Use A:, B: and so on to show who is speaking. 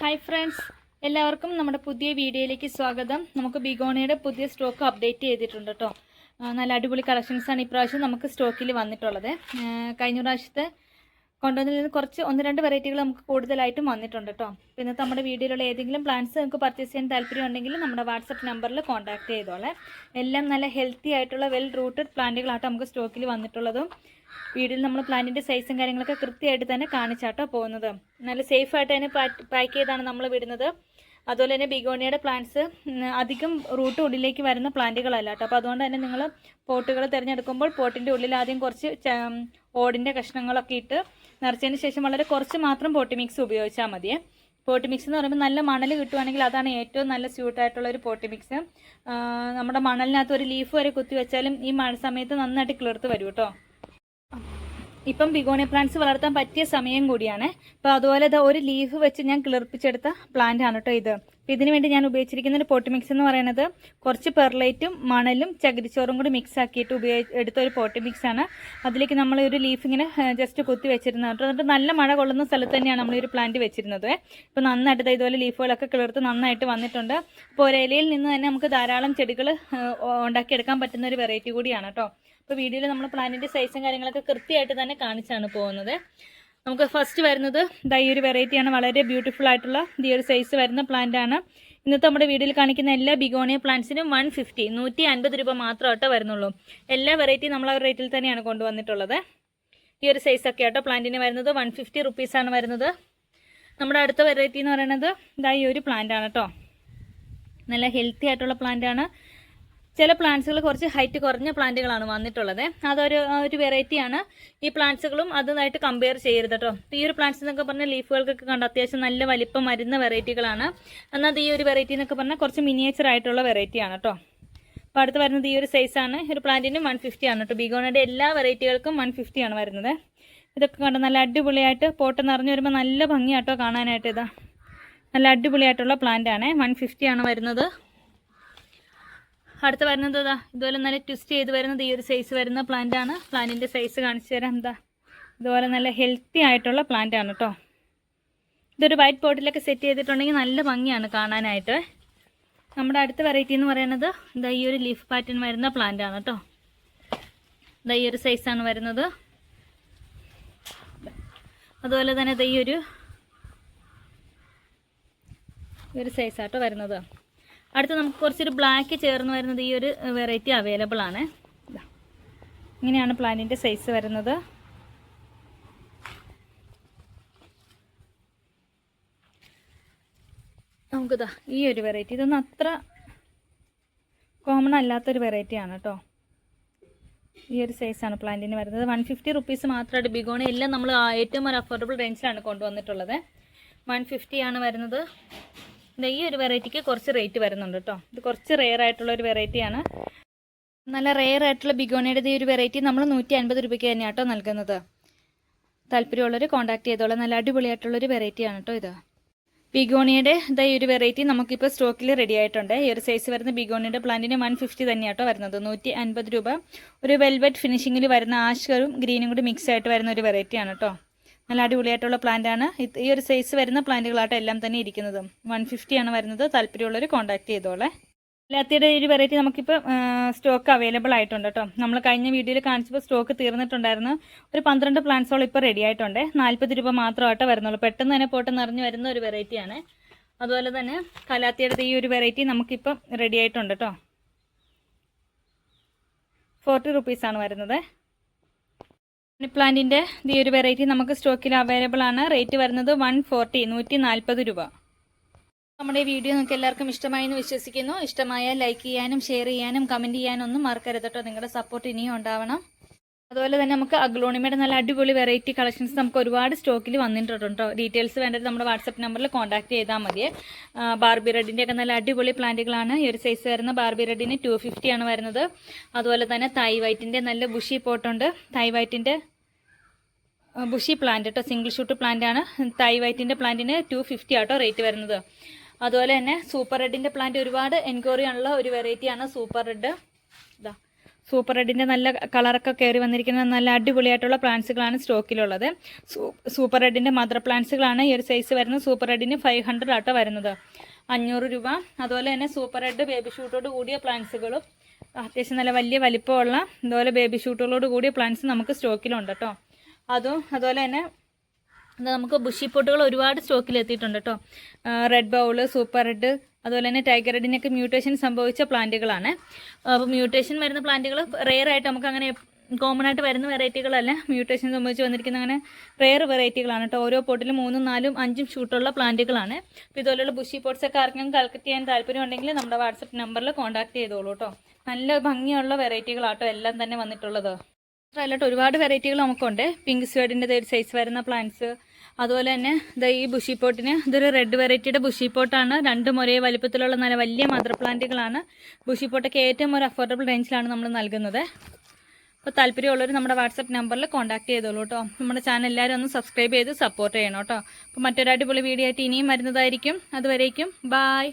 A: Hi friends എല്ലാവർക്കും നമ്മുടെ പുതിയ വീഡിയോയിലേക്ക് സ്വാഗതം. നമുക്ക് ബിഗോണിയുടെ പുതിയ സ്റ്റോക്ക് അപ്ഡേറ്റ് ചെയ്തിട്ടുണ്ട് കേട്ടോ. നല്ല അടിപൊളി കളക്ഷൻസാണ് ഇപ്രാവശ്യം നമുക്ക് സ്റ്റോക്കിൽ വന്നിട്ടുള്ളത്. കഴിഞ്ഞ പ്രാവശ്യത്തെ കൊണ്ടുവന്നതിൽ കുറച്ച് ഒന്ന് രണ്ട് വെറൈറ്റികൾ നമുക്ക് കൂടുതലായിട്ടും വന്നിട്ടുണ്ട് കേട്ടോ പിന്നെ നമ്മുടെ വീഡിയോയിലുള്ള ഏതെങ്കിലും പ്ലാന്റ്സ് നിങ്ങൾക്ക് പർച്ചേസ് ചെയ്യാൻ താല്പര്യം ഉണ്ടെങ്കിൽ നമ്മുടെ വാട്സപ്പ് നമ്പറിൽ കോൺടാക്ട് ചെയ്തോളെ. എല്ലാം നല്ല ഹെൽത്തി ആയിട്ടുള്ള വെൽ റൂട്ടഡ് പ്ലാന്റുകളാട്ടോ നമുക്ക് സ്റ്റോക്കിൽ വന്നിട്ടുള്ളതും. വീഡിയോയിൽ നമ്മൾ പ്ലാന്റിന്റെ സൈസും കാര്യങ്ങളൊക്കെ കൃത്യമായിട്ട് തന്നെ കാണിച്ചാട്ടോ പോകുന്നത്. നല്ല സേഫ് ആയിട്ട് തന്നെ പാക്ക് ചെയ്താണ് നമ്മൾ വിടുന്നത്. അതുപോലെ തന്നെ ബിഗോണിയുടെ പ്ലാന്റ്സ് അധികം റൂട്ട് ഉള്ളിലേക്ക് വരുന്ന പ്ലാന്റുകളല്ല കേട്ടോ. അപ്പോൾ അതുകൊണ്ട് തന്നെ നിങ്ങൾ പോട്ടുകൾ തിരഞ്ഞെടുക്കുമ്പോൾ പോട്ടിന്റെ ഉള്ളിൽ ആദ്യം കുറച്ച് ഓടിന്റെ കഷ്ണങ്ങളൊക്കെ ഇട്ട് നിറച്ചതിന് ശേഷം വളരെ കുറച്ച് മാത്രം പോട്ടി മിക്സ് ഉപയോഗിച്ചാൽ മതിയേ. പോട്ടി മിക്സ് എന്ന് പറയുമ്പോൾ നല്ല മണൽ കിട്ടുവാണെങ്കിൽ അതാണ് ഏറ്റവും നല്ല സ്യൂട്ടായിട്ടുള്ള ഒരു പോട്ടി മിക്സ് നമ്മുടെ മണലിനകത്ത് ഒരു ലീഫ് വരെ കുത്തി വെച്ചാലും ഈ മഴ സമയത്ത് നന്നായിട്ട് കിളിർത്ത് വരും കേട്ടോ. ഇപ്പം ബിഗോണിയ പ്ലാന്റ്സ് വളർത്താൻ പറ്റിയ സമയം കൂടിയാണ്. അപ്പോൾ അതുപോലെ ദാ ഒരു ലീഫ് വെച്ച് ഞാൻ കിളിർപ്പിച്ചെടുത്ത പ്ലാന്റ് ആണ് കേട്ടോ ഇത്. അപ്പോൾ ഇതിന് വേണ്ടി ഞാൻ ഉപയോഗിച്ചിരിക്കുന്ന ഒരു പോട്ട് മിക്സ് എന്ന് പറയുന്നത് കുറച്ച് പെർലൈറ്റും മണലും ചകിരിച്ചോറും കൂടി മിക്സ് ആക്കിയിട്ട് ഉപയോഗിച്ച് എടുത്ത ഒരു പോട്ട് മിക്സ് ആണ്. അതിലേക്ക് നമ്മൾ ഒരു ലീഫ് ഇങ്ങനെ ജസ്റ്റ് കുത്തി വെച്ചിരുന്നത് എന്നിട്ട് നല്ല മഴ കൊള്ളുന്ന സ്ഥലത്ത് തന്നെയാണ് നമ്മൾ ഒരു പ്ലാന്റ് വെച്ചിരുന്നത്. ഇപ്പോൾ നന്നായിട്ട് ഇതുപോലെ ലീഫുകളൊക്കെ കിളിർത്ത് നന്നായിട്ട് വന്നിട്ടുണ്ട്. അപ്പോൾ ഒരു ഇലയിൽ നിന്ന് തന്നെ നമുക്ക് ധാരാളം ചെടികൾ ഉണ്ടാക്കിയെടുക്കാൻ പറ്റുന്ന ഒരു വെറൈറ്റി കൂടിയാണ് കേട്ടോ ഇപ്പോൾ വീഡിയോയിൽ നമ്മൾ പ്ലാന്റിന്റെ സൈസും കാര്യങ്ങളൊക്കെ കൃത്യമായിട്ട് തന്നെ കാണിച്ചാണ് പോകുന്നത്. നമുക്ക് ഫസ്റ്റ് വരുന്നത് ഈ ഒരു വെറൈറ്റിയാണ് വളരെ ബ്യൂട്ടിഫുൾ ആയിട്ടുള്ള ഈ ഒരു സൈസ് വരുന്ന പ്ലാന്റ് ആണ്. ഇന്നത്തെ നമ്മുടെ വീഡിയോയിൽ കാണിക്കുന്ന എല്ലാ ബിഗോണിയ പ്ലാന്റ്സിനും വൺ ഫിഫ്റ്റി നൂറ്റി അൻപത് രൂപ മാത്രമായിട്ട് വരുന്നുള്ളൂ. എല്ലാ വെറൈറ്റിയും നമ്മൾ ആ റേറ്റിൽ തന്നെയാണ് കൊണ്ടുവന്നിട്ടുള്ളത്. ഈ ഒരു സൈസ് ഒക്കെ ആട്ടോ പ്ലാന്റിന് വരുന്നത്. വൺ ഫിഫ്റ്റി റുപ്പീസാണ് വരുന്നത്. നമ്മുടെ അടുത്ത വെറൈറ്റി എന്ന് പറയുന്നത് ഇതാ ഈ ഒരു പ്ലാന്റ് ആണ് കേട്ടോ നല്ല ഹെൽത്തി ആയിട്ടുള്ള പ്ലാന്റ് ആണ്. ചില പ്ലാന്റ്സുകൾ കുറച്ച് ഹൈറ്റ് കുറഞ്ഞ പ്ലാന്റുകളാണ് വന്നിട്ടുള്ളത്. അതൊരു ഒരു വെറൈറ്റിയാണ് ഈ പ്ലാന്റ്സുകളും അതുമായിട്ട് കമ്പയർ ചെയ്യരുത് കേട്ടോ ഈ ഒരു പ്ലാന്റ്സ് എന്നൊക്കെ പറഞ്ഞാൽ ലീഫുകൾക്കൊക്കെ കണ്ട് അത്യാവശ്യം നല്ല വലിപ്പം വരുന്ന വെറൈറ്റികളാണ് എന്നാൽ ഈ ഒരു വെറൈറ്റി എന്നൊക്കെ പറഞ്ഞാൽ കുറച്ച് മിനിയേച്ചർ ആയിട്ടുള്ള വെറൈറ്റിയാണ് കേട്ടോ അപ്പോൾ അടുത്ത് വരുന്നത് ഈ ഒരു സൈസാണ് ഒരു പ്ലാന്റിന് വൺ ഫിഫ്റ്റി ആണ് കേട്ടോ ബിഗോണയുടെ എല്ലാ വെറൈറ്റികൾക്കും വൺ ഫിഫ്റ്റി ആണ് വരുന്നത്. ഇതൊക്കെ കണ്ട് നല്ല അടിപൊളിയായിട്ട് പോട്ട് നിറഞ്ഞു വരുമ്പോൾ നല്ല ഭംഗിയാട്ടോ കാണാനായിട്ട് ഇതാ. നല്ല അടിപൊളിയായിട്ടുള്ള പ്ലാന്റ് ആണ്. വൺ ഫിഫ്റ്റി ആണ് വരുന്നത്. അടുത്ത് വരുന്നത് ഇതാ ഇതുപോലെ നല്ല ട്വിസ്റ്റ് ചെയ്ത് വരുന്നത് ഈ ഒരു സൈസ് വരുന്ന പ്ലാന്റ് ആണ്. പ്ലാന്റിന്റെ സൈസ് കാണിച്ചു തരാം. എന്താ? ഇതുപോലെ നല്ല ഹെൽത്തി ആയിട്ടുള്ള പ്ലാന്റ് ആണ് കേട്ടോ ഇതൊരു വൈറ്റ് പോട്ടിലൊക്കെ സെറ്റ് ചെയ്തിട്ടുണ്ടെങ്കിൽ നല്ല ഭംഗിയാണ് കാണാനായിട്ട്. നമ്മുടെ അടുത്ത വെറൈറ്റി എന്ന് പറയുന്നത് ഇതാ ഈ ഒരു ലീഫ് പാറ്റേൺ വരുന്ന പ്ലാന്റ് ആണ് കേട്ടോ ഇതാ ഈ ഒരു സൈസാണ് വരുന്നത്. അതുപോലെ തന്നെ ഇതാ ഈ ഒരു ഒരു സൈസാട്ടോ വരുന്നത്. അടുത്ത് നമുക്ക് കുറച്ചൊരു ബ്ലാക്ക് ചേർന്ന് വരുന്നത് ഈ ഒരു വെറൈറ്റി അവൈലബിൾ ആണ്. ഇങ്ങനെയാണ് പ്ലാനിന്റെ സൈസ് വരുന്നത്. നമുക്കിതാ ഈ ഒരു വെറൈറ്റി ഇതൊന്നും അത്ര കോമൺ അല്ലാത്തൊരു വെറൈറ്റി ആണ് കേട്ടോ ഈ ഒരു സൈസാണ് പ്ലാന്റിന് വരുന്നത്. വൺ ഫിഫ്റ്റി റുപ്പീസ് മാത്രമായിട്ട് ബിഗോണി എല്ലാം നമ്മൾ ഏറ്റവും ഒരു അഫോർഡബിൾ റേഞ്ചിലാണ് കൊണ്ടുവന്നിട്ടുള്ളത്. വൺ ഫിഫ്റ്റി ആണ് വരുന്നത്. ഈ ഒരു വെറൈറ്റിക്ക് കുറച്ച് റേറ്റ് വരുന്നുണ്ട് കേട്ടോ. ഇത് കുറച്ച് റെയർ ആയിട്ടുള്ള ഒരു വെറൈറ്റിയാണ് നല്ല റെയർ ആയിട്ടുള്ള ബിഗോണിയുടെ ഈ ഒരു വെറൈറ്റി നമ്മൾ നൂറ്റി അൻപത് രൂപയ്ക്ക് തന്നെയാണ് കേട്ടോ നൽകുന്നത്. താല്പര്യമുള്ളവർ കോൺടാക്ട് ചെയ്തോളാം. നല്ല അടിപൊളിയായിട്ടുള്ള ഒരു വെറൈറ്റിയാണ് കേട്ടോ ഇത്. ബിഗോണിയുടെ ഇതാ ഈ ഒരു വെറൈറ്റി നമുക്കിപ്പോൾ സ്റ്റോക്കിൽ റെഡി ആയിട്ടുണ്ട്. ഈ ഒരു സൈസ് വരുന്ന ബിഗോണിയുടെ പ്ലാന്റിന് വൺ ഫിഫ്റ്റി തന്നെയാട്ടോ വരുന്നത്. നൂറ്റി അൻപത് രൂപ. ഒരു വെൽവെറ്റ് ഫിനിഷിങ്ങിൽ വരുന്ന ആഷ്കറും ഗ്രീനും കൂടി മിക്സ് ആയിട്ട് വരുന്ന ഒരു വെറൈറ്റിയാണ് കേട്ടോ നല്ല അടിപൊളിയായിട്ടുള്ള പ്ലാന്റ് ആണ്. ഈ ഒരു സൈസ് വരുന്ന പ്ലാന്റുകളാട്ടോ എല്ലാം തന്നെ ഇരിക്കുന്നത്. വൺ ഫിഫ്റ്റിയാണ് വരുന്നത്. താല്പര്യമുള്ളവർ കോൺടാക്ട് ചെയ്തോളെ. ലാത്തിയുടെ ഒരു വെറൈറ്റി നമുക്കിപ്പോൾ സ്റ്റോക്ക് അവൈലബിൾ ആയിട്ടുണ്ട് കേട്ടോ. നമ്മൾ കഴിഞ്ഞ വീഡിയോയിൽ കാണിച്ചപ്പോൾ സ്റ്റോക്ക് തീർന്നിട്ടുണ്ടായിരുന്നു. ഒരു പന്ത്രണ്ട് പ്ലാന്റ്സോളം ഇപ്പോൾ റെഡി ആയിട്ടുണ്ട്. നാൽപ്പത് രൂപ മാത്രമായിട്ടേ വരുന്നുള്ളൂ. പെട്ടെന്ന് തന്നെ പോട്ട് നിറഞ്ഞു വരുന്ന ഒരു വെറൈറ്റിയാണ് അതുപോലെ തന്നെ കലാത്തിയുടെ ഈ ഒരു വെറൈറ്റി നമുക്കിപ്പം റെഡി ആയിട്ടുണ്ട് കേട്ടോ. ഫോർട്ടി റുപ്പീസാണ് വരുന്നത്. പ്ലാന്റിന്റെ ഈ ഒരു വെറൈറ്റി നമുക്ക് സ്റ്റോക്കിൽ അവൈലബിൾ ആണ്. റേറ്റ് വരുന്നത് വൺ ഫോർട്ടി നൂറ്റി നാൽപ്പത് രൂപ. നമ്മുടെ വീഡിയോ നിങ്ങൾക്ക് എല്ലാവർക്കും ഇഷ്ടമായി എന്ന് വിശ്വസിക്കുന്നു. ഇഷ്ടമായ ലൈക്ക് ചെയ്യാനും ഷെയർ ചെയ്യാനും കമന്റ് ചെയ്യാനും ഒന്നും മറക്കരുത് കേട്ടോ നിങ്ങളുടെ സപ്പോർട്ട് ഇനിയും ഉണ്ടാവണം. അതുപോലെ തന്നെ നമുക്ക് അഗ്ലോണിമയുടെ നല്ല അടിപൊളി വെറൈറ്റി കളക്ഷൻസ് നമുക്ക് ഒരുപാട് സ്റ്റോക്കിൽ വന്നിട്ടുണ്ട് ഡീറ്റെയിൽസ് വേണ്ടത് നമ്മുടെ വാട്സപ്പ് നമ്പറിൽ കോൺടാക്ട് ചെയ്താൽ മതി. ബാർബി റെഡിന്റെ ഒക്കെ നല്ല അടിപൊളി പ്ലാന്റുകളാണ് ഈ ഒരു സൈസ് വരുന്ന ബാർബി റെഡിന് ടു ആണ് വരുന്നത്. അതുപോലെ തന്നെ തൈ വൈറ്റിന്റെ നല്ല ബുഷി പോട്ടുണ്ട് തൈ വൈറ്റിന്റെ ബുഷി പ്ലാന്റ് കേട്ടോ സിംഗിൾ ഷൂട്ട് പ്ലാന്റ് ആണ്. തൈ വൈറ്റിന്റെ പ്ലാന്റിന് ടു ഫിഫ്റ്റി ആട്ടോ റേറ്റ് വരുന്നത്. അതുപോലെ തന്നെ സൂപ്പർ റെഡിന്റെ പ്ലാന്റ് ഒരുപാട് എൻക്വയറി ഉള്ള ഒരു വെറൈറ്റിയാണ് സൂപ്പർ റെഡ് ഇതാ സൂപ്പർ റെഡിന്റെ നല്ല കളറൊക്കെ കയറി വന്നിരിക്കുന്ന നല്ല അടിപൊളിയായിട്ടുള്ള പ്ലാന്റ്സുകളാണ് സ്റ്റോക്കിലുള്ളത് സൂപ്പർ റെഡിന്റെ മദർ പ്ലാന്റ്സുകളാണ് ഈ ഒരു സൈസ് വരുന്നത്. സൂപ്പർ റെഡിന് ഫൈവ് ഹൺഡ്രഡ് ആട്ടോ വരുന്നത്. അഞ്ഞൂറ് രൂപ. അതുപോലെ തന്നെ സൂപ്പർ റെഡ് ബേബി ഷൂട്ടോട് കൂടിയ പ്ലാന്റ്സുകളും അത്യാവശ്യം നല്ല വലിയ വലിപ്പമുള്ള അതുപോലെ ബേബി ഷൂട്ടുകളോട് കൂടിയ പ്ലാന്റ്സ് നമുക്ക് സ്റ്റോക്കിലുണ്ട് കേട്ടോ അതും അതുപോലെ തന്നെ നമുക്ക് ബുഷി പൊട്ടുകൾ ഒരുപാട് സ്റ്റോക്കിൽ എത്തിയിട്ടുണ്ട് കേട്ടോ റെഡ് ബൗൾ സൂപ്പർ റെഡ് അതുപോലെ തന്നെ ടൈഗർ റെഡിനൊക്കെ മ്യൂട്ടേഷൻ സംഭവിച്ച പ്ലാന്റുകളാണ്. അപ്പോൾ മ്യൂട്ടേഷൻ വരുന്ന പ്ലാന്റുകൾ റെയർ ആയിട്ട് നമുക്ക് അങ്ങനെ കോമൺ ആയിട്ട് വരുന്ന വെറൈറ്റികളല്ല മ്യൂട്ടേഷൻ സംബന്ധിച്ച് വന്നിരിക്കുന്ന അങ്ങനെ റെയർ വെറൈറ്റികളാണ് കേട്ടോ ഓരോ പോട്ടിലും മൂന്നും നാലും അഞ്ചും ഷൂട്ടുള്ള പ്ലാന്റുകളാണ്. അപ്പോൾ ഇതുപോലുള്ള ബുഷി പോട്ട്സ് ഒക്കെ ആർക്കെങ്കിലും കളക്ട് ചെയ്യാൻ താല്പര്യം ഉണ്ടെങ്കിൽ നമ്മുടെ വാട്സപ്പ് നമ്പറിൽ കോൺടാക്ട് ചെയ്തോളൂ കേട്ടോ നല്ല ഭംഗിയുള്ള വെറൈറ്റികളാട്ടോ എല്ലാം തന്നെ വന്നിട്ടുള്ളത്. അല്ലാട്ട് ഒരുപാട് വെറൈറ്റികൾ നമുക്കുണ്ട്. പിങ്ക് സ്വേഡിന്റെ ഒരു സൈസ് വരുന്ന പ്ലാന്റ്സ് അതുപോലെ തന്നെ ഇതാ ഈ ബുഷി പോട്ടിന് ഇതൊരു റെഡ് വെറൈറ്റിയുടെ ബുഷി പോട്ടാണ് രണ്ടും ഒരേ വലിപ്പത്തിലുള്ള നല്ല വലിയ മദർ പ്ലാന്റുകളാണ് ബുഷി പോട്ടൊക്കെ ഏറ്റവും ഒരു അഫോർഡബിൾ റേഞ്ചിലാണ് നമ്മൾ നൽകുന്നത്. അപ്പോൾ താല്പര്യമുള്ളവർ നമ്മുടെ വാട്സപ്പ് നമ്പറിൽ കോൺടാക്ട് ചെയ്തോളൂ കേട്ടോ നമ്മുടെ ചാനൽ എല്ലാവരും ഒന്ന് സബ്സ്ക്രൈബ് ചെയ്ത് സപ്പോർട്ട് ചെയ്യണം കേട്ടോ അപ്പോൾ മറ്റൊരു അടിപൊളി വീഡിയോ ആയിട്ട് ഇനിയും വരുന്നതായിരിക്കും. അതുവരേക്കും ബായ്